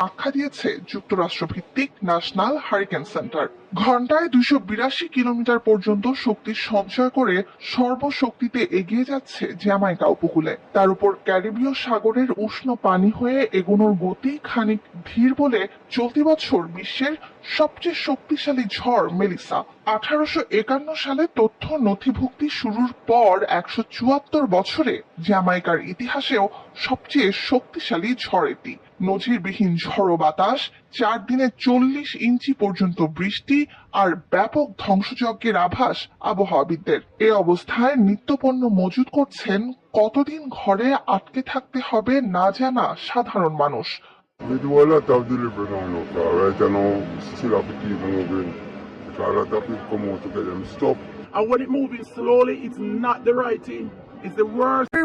আখ্যা দিয়েছে যুক্তরাষ্ট্র ভিত্তিক ন্যাশনাল হারিকেন সেন্টার। ঘন্টায় দুশো বিরাশি কিলোমিটার পর্যন্ত শক্তি সঞ্চয় করে সর্বশক্তিতে এগিয়ে যাচ্ছে জ্যামাইকা উপকূলে। তার উপর ক্যারিবীয় সাগরের উষ্ণ পানি হয়ে এগোনোর গতি খানিক ধীর বলে চলতি বছর বিশ্বের সবচেয়ে শক্তিশালী ঝড় মেলিসা। আঠারোশো একান্ন সালে তথ্য নথিভুক্তি শুরুর পর একশো চুয়াত্তর বছরে জ্যামাইকার ইতিহাসেও সবচেয়ে শক্তিশালী ঝড় এটি। নজিরবিহীন ঝড়ো বাতাস চার দিনে চল্লিশ ইঞ্চি পর্যন্ত বৃষ্টি আর ব্যাপক ধ্বংসযজ্ঞের আভাস আবহাওয়াবিদদের। এ অবস্থায় নিত্যপণ্য মজুদ করছেন কতদিন ঘরে আটকে থাকতে হবে না জানা সাধারণ মানুষ। And when it moving.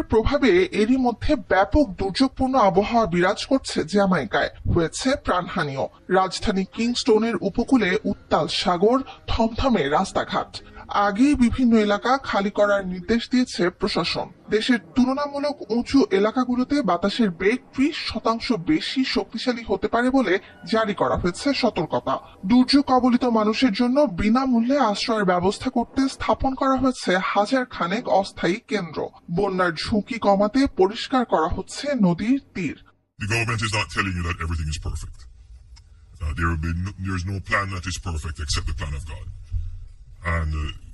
প্রভাবে এরই মধ্যে ব্যাপক দুর্যোগপূর্ণ আবহাওয়া বিরাজ করছে জ্যামাইকায়, হয়েছে প্রাণহানিও। রাজধানী কিংস্টোনের উপকূলে উত্তাল সাগর, থমথমে রাস্তাঘাট। আগেই বিভিন্ন এলাকা খালি করার নির্দেশ দিয়েছে প্রশাসন দেশের তুলনামূলক উঁচু এলাকাগুলোতে বাতাসের বেগ ত্রিশ শতাংশ বেশি শক্তিশালী হতে পারে বলে জারি করা হয়েছে সতর্কতা দুর্যোগ কবলিত মানুষের জন্য বিনামূল্যে আশ্রয়ের ব্যবস্থা করতে স্থাপন করা হয়েছে হাজার খানেক অস্থায়ী কেন্দ্র বন্যার ঝুঁকি কমাতে পরিষ্কার করা হচ্ছে নদীর তীর The government is not telling you that everything is perfect. Uh, there will be no, there's no plan that is perfect except the plan of God. and uh,